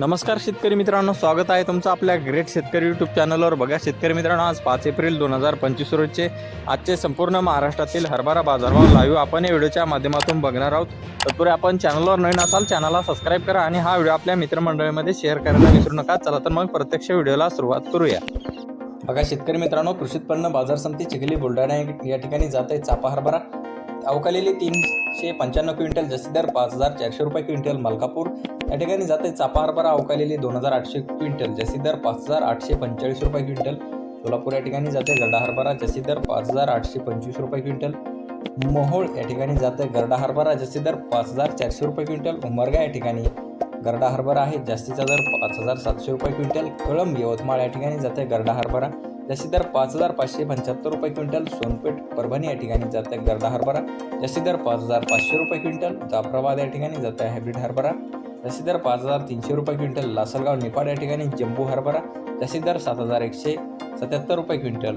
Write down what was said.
नमस्कार शेतकरी मित्रांनो स्वागत आहे तुमचं आपल्या ग्रेट शेतकरी यूट्यूब चॅनलवर बघा शेतकरी मित्रांनो आज पाच एप्रिल दोन हजार पंचवीस रोजचे आजचे संपूर्ण महाराष्ट्रातील हरभरा बाजारभाव लाईव्ह आपण या व्हिडिओच्या माध्यमातून बघणार आहोत. तत्पूर्वी आपण चॅनलवर नवीन असाल चॅनलला सबस्क्राईब करा आणि हा व्हिडिओ आपल्या मित्रमंडळीमध्ये शेअर करायला विसरू नका. चला तर मग प्रत्यक्ष व्हिडिओला सुरुवात करूया. बघा शेतकरी मित्रांनो कृषी उत्पन्न बाजार समिती चिखली बुलढाणा या ठिकाणी जात आहे. चापा हरभरा. अवकालेली तीनशे पंच्याण्णव क्विंटल जसी दर पाच हजार चारशे रुपये क्विंटल मलकापूर. या ठिकाणी जाते चापा हरभरा अवकालेली दोन हजार आठशे क्विंटल जसी दर पाच हजार आठशे पंचेचाळीस रुपये क्विंटल. सोलापूर या ठिकाणी जाते गरडा हरभरा जसी दर पाच हजार आठशे पंचवीस रुपये क्विंटल. मोहोळ या ठिकाणी जाते गरडा हरभरा जसी दर पाच हजार चारशे रुपये क्विंटल. उमरगा या ठिकाणी गरडा हरभरा आहे जास्तीचा दर पाच हजार सातशे रुपये क्विंटल. कळंब यवतमाळ या ठिकाणी जाते गरडा हरभरा जास्ती दर पाच हजार पाचशे पंच्याहत्तर रुपये क्विंटल सोनपेठ परभणी या ठिकाणी जातं गर्दा हरभरा. जास्ती दर पाच हजार पाचशे रुपये क्विंटल जाफराबाद या ठिकाणी जात आहे हायब्रिड हरभरा. जास्ती दर पाच हजार तीनशे रुपये क्विंटल लासलगाव निपाड या ठिकाणी जम्बू हरभरा. जास्ती दर सात हजार एकशे सत्याहत्तर रुपये क्विंटल.